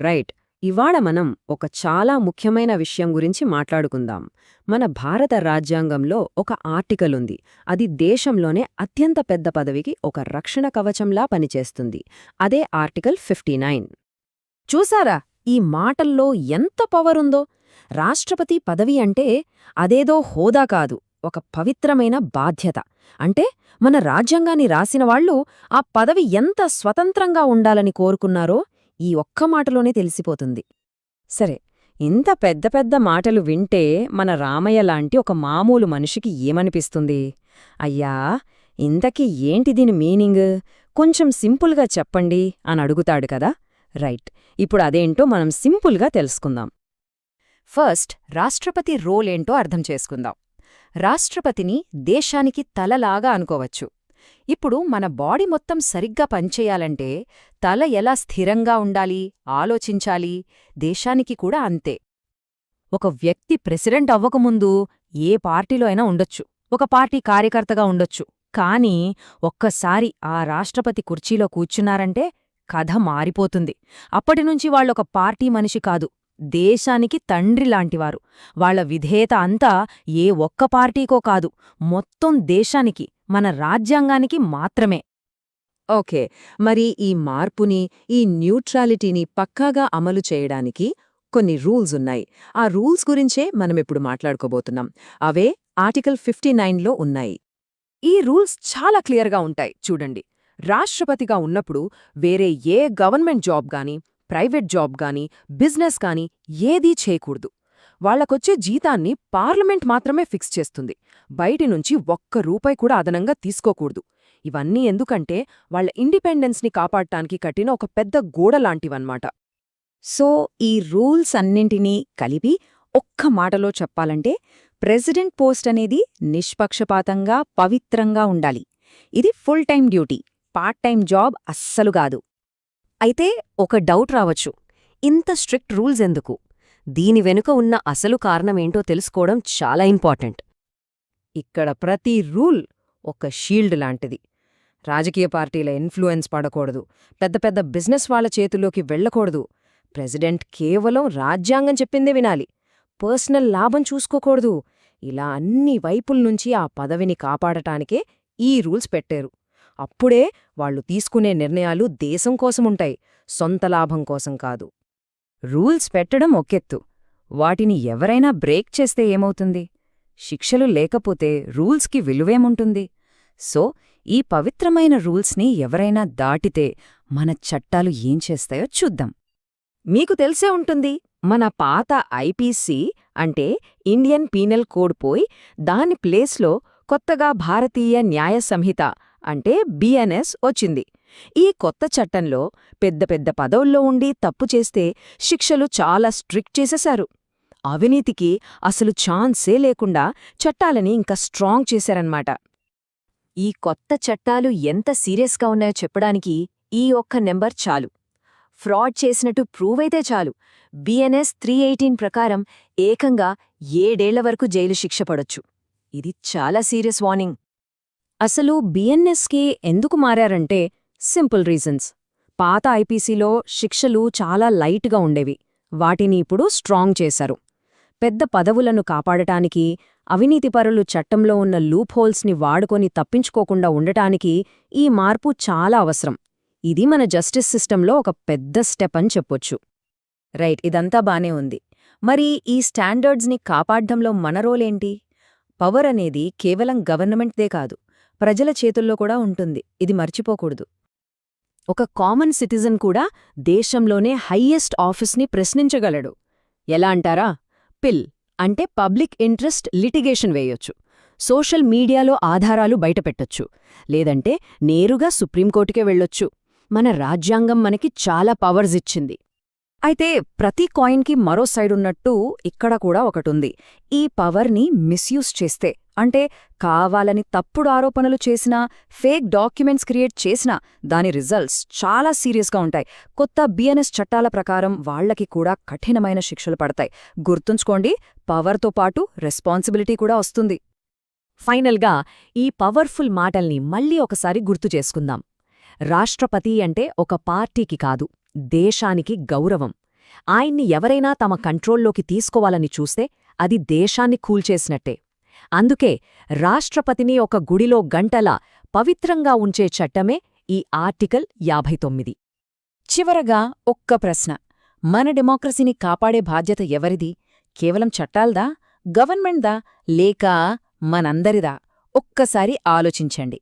Right. ఇవాళ మనం ఒక చాలా ముఖ్యమైన విషయం గురించి మాట్లాడుకుందాం. మన భారత రాజ్యాంగంలో ఒక ఆర్టికల్ ఉంది. అది దేశంలోనే అత్యంత పెద్ద పదవికి ఒక రక్షణ కవచంలా పనిచేస్తుంది. అదే ఆర్టికల్ ఫిఫ్టీ చూసారా ఈ మాటల్లో ఎంత పవరుందో రాష్ట్రపతి పదవి అంటే అదేదో హోదా కాదు ఒక పవిత్రమైన బాధ్యత. అంటే మన రాజ్యాంగాన్ని రాసినవాళ్ళు ఆ పదవి ఎంత స్వతంత్రంగా ఉండాలని కోరుకున్నారో ఈ ఒక్క మాటలోనే తెలిసిపోతుంది. సరే ఇంత పెద్ద పెద్ద మాటలు వింటే మన రామయ్య లాంటి ఒక మామూలు మనిషికి ఏమనిపిస్తుంది? అయ్యా ఇంతకీ ఏంటి దీని మీనింగ్? కొంచెం సింపుల్గా చెప్పండి అని అడుగుతాడు కదా? రైట్ ఇప్పుడు అదేంటో మనం సింపుల్గా తెలుసుకుందాం. ఫస్ట్ రాష్ట్రపతి రోల్ ఏంటో అర్థం చేసుకుందాం. రాష్ట్రపతిని దేశానికి తలలాగా అనుకోవచ్చు. ఇప్పుడు మన బాడీ మొత్తం సరిగ్గా పనిచేయాలంటే తల ఎలా స్థిరంగా ఉండాలి ఆలోచించాలి దేశానికి కూడా అంతే. ఒక వ్యక్తి ప్రెసిడెంట్ అవ్వకముందు ఏ పార్టీలో అయినా ఉండొచ్చు ఒక పార్టీ కార్యకర్తగా ఉండొచ్చు. కానీ ఒక్కసారి ఆ రాష్ట్రపతి కుర్చీలో కూర్చున్నారంటే కథ మారిపోతుంది. అప్పటినుంచి వాళ్ళొక పార్టీ మనిషి కాదు దేశానికి తండ్రిలాంటివారు వాళ్ళ విధేయత అంతా ఏ ఒక్క పార్టీకో కాదు మొత్తం దేశానికి. మన రాజ్యాంగానికి మాత్రమే. ఓకే మరి ఈ మార్పుని ఈ న్యూట్రాలిటీని పక్కాగా అమలు చేయడానికి కొన్ని రూల్స్ ఉన్నాయి. ఆ రూల్స్ గురించే మనమిప్పుడు మాట్లాడుకోబోతున్నాం. అవే ఆర్టికల్ ఫిఫ్టీ నైన్లో ఉన్నాయి. ఈ రూల్స్ చాలా క్లియర్గా ఉంటాయి. చూడండి రాష్ట్రపతిగా ఉన్నప్పుడు వేరే ఏ గవర్నమెంట్ జాబ్ గాని ప్రైవేట్ జాబ్ గాని బిజినెస్ గాని ఏదీ చేయకూడదు. వాళ్ళకొచ్చే జీతాన్ని పార్లమెంట్ మాత్రమే ఫిక్స్ చేస్తుంది. బయటి నుంచి ఒక్క రూపాయి కూడా అదనంగా తీసుకోకూడదు. ఇవన్నీ ఎందుకంటే వాళ్ళ ఇండిపెండెన్స్ని కాపాడటానికి కట్టిన ఒక పెద్ద గోడలాంటివన్నమాట సో ఈ రూల్స్ అన్నింటినీ కలిపి ఒక్క మాటలో చెప్పాలంటే ప్రెసిడెంట్ పోస్ట్ అనేది నిష్పక్షపాతంగా పవిత్రంగా ఉండాలి. ఇది full time duty part time job అస్సలు కాదు. అయితే ఒక డౌట్ రావచ్చు. ఇంత స్ట్రిక్ట్ రూల్స్ ఎందుకు? దీని వెనుక ఉన్న అసలు కారణమేంటో తెలుసుకోవడం చాలా ఇంపార్టెంట్. ఇక్కడ ప్రతి రూల్ ఒక షీల్డ్ లాంటిది. రాజకీయ పార్టీల ఇన్ఫ్లుయెన్స్ పడకూడదు. పెద్ద పెద్ద బిజినెస్ వాళ్ళ చేతుల్లోకి వెళ్ళకూడదు ప్రెసిడెంట్ కేవలం రాజ్యాంగం చెప్పిందే వినాలి. పర్సనల్ లాభం చూసుకోకూడదు. ఇలా అన్ని వైపుల్నుంచి ఆ పదవిని కాపాడటానికే ఈ రూల్స్ పెట్టారు. అప్పుడే వాళ్ళు తీసుకునే నిర్ణయాలు దేశం కోసముంటాయి సొంత లాభం కోసం కాదు. రూల్స్ పెట్టడం ఒకెత్తు. వాటిని ఎవరైనా బ్రేక్ చేస్తే ఏమవుతుంది? శిక్షలు లేకపోతే రూల్స్కి విలువేముంటుంది? సో ఈ పవిత్రమైన రూల్స్ని ఎవరైనా దాటితే మన చట్టాలు ఏం చేస్తాయో చూద్దాం. మీకు తెలిసే ఉంటుంది మన పాత ఐపీసీ అంటే ఇండియన్ పీనల్ కోడ్ పోయి దాని ప్లేస్లో కొత్తగా భారతీయ న్యాయ సంహిత అంటే బిఎన్ఎస్ వచ్చింది. ఈ కొత్త చట్టంలో పెద్ద పెద్ద పదవుల్లో ఉండి తప్పు చేస్తే శిక్షలు చాలా స్ట్రిక్ట్ చేసేశారు. అవినీతికి అసలు ఛాన్సే లేకుండా చట్టాలని ఇంకా స్ట్రాంగ్ చేశారన్నమాట. ఈ కొత్త చట్టాలు ఎంత సీరియస్గా ఉన్నాయో చెప్పడానికి ఈ ఒక్క నెంబర్ చాలు. ఫ్రాడ్ చేసినట్టు ప్రూవ్ అయితే చాలు. బిఎన్ఎస్ త్రీ ఎయిటీన్ ప్రకారం ఏకంగా ఏడేళ్ళ వరకు జైలు శిక్ష పడొచ్చు. ఇది చాలా సీరియస్ వార్నింగ్. అసలు బిఎన్ఎస్కి ఎందుకు మారారంటే సింపుల్ రీజన్స్. పాత ఐపీసీలో శిక్షలు చాలా లైట్గా ఉండేవి. వాటిని ఇప్పుడు స్ట్రాంగ్ చేశారు. పెద్ద పదవులను కాపాడటానికి అవినీతిపరులు చట్టంలో ఉన్న లూప్హోల్స్ని వాడుకొని తప్పించుకోకుండా ఉండటానికి ఈ మార్పు చాలా అవసరం. ఇది మన జస్టిస్ సిస్టంలో ఒక పెద్ద స్టెప్ అని చెప్పొచ్చు. రైట్ ఇదంతా బానే ఉంది. మరి ఈ స్టాండర్డ్స్ని కాపాడ్డంలో మన రోలేంటి పవర్ అనేది కేవలం గవర్నమెంట్దే కాదు ప్రజల చేతుల్లో కూడా ఉంటుంది. ఇది మర్చిపోకూడదు. ఒక కామన్ సిటిజన్ కూడా దేశంలోనే హయ్యెస్ట్ ఆఫీస్ని ప్రశ్నించగలడు. ఎలా అంటారా? పిల్ అంటే పబ్లిక్ ఇంట్రెస్ట్ లిటిగేషన్ వేయొచ్చు. సోషల్ మీడియాలో ఆధారాలు బయటపెట్టొచ్చు. లేదంటే నేరుగా సుప్రీంకోర్టుకే వెళ్ళొచ్చు. మన రాజ్యాంగం మనకి చాలా పవర్స్ ఇచ్చింది. అయితే ప్రతి కాయిన్కి మరో సైడ్ ఉన్నట్టు ఇక్కడ కూడా ఒకటుంది. ఈ పవర్ని మిస్యూజ్ చేస్తే అంటే కావాలని తప్పుడు ఆరోపణలు చేసినా ఫేక్ డాక్యుమెంట్స్ క్రియేట్ చేసినా దాని రిజల్ట్స్ చాలా సీరియస్గా ఉంటాయి. కొత్త బిఎన్ఎస్ చట్టాల ప్రకారం వాళ్ళకి కూడా కఠినమైన శిక్షలు పడతాయి. గుర్తుంచుకోండి పవర్తో పాటు రెస్పాన్సిబిలిటీ కూడా వస్తుంది. ఫైనల్గా ఈ పవర్ఫుల్ మాటల్ని మళ్ళీ ఒకసారి గుర్తు చేసుకుందాం. రాష్ట్రపతి అంటే ఒక పార్టీకి కాదు. దేశానికి గౌరవం. ఆయన్ని ఎవరైనా తమ కంట్రోల్లోకి తీసుకోవాలని చూస్తే అది దేశాన్ని కూల్చేసినట్టే. అందుకే రాష్ట్రపతిని ఒక గుడిలో గంటలా పవిత్రంగా ఉంచే చట్టమే ఈ ఆర్టికల్ యాభై తొమ్మిది చివరగా ఒక్క ప్రశ్న. మన డెమోక్రసీని కాపాడే బాధ్యత ఎవరిది? కేవలం చట్టాల్దా? గవర్నమెంట్దా? లేక మనందరిదా? ఒక్కసారి ఆలోచించండి.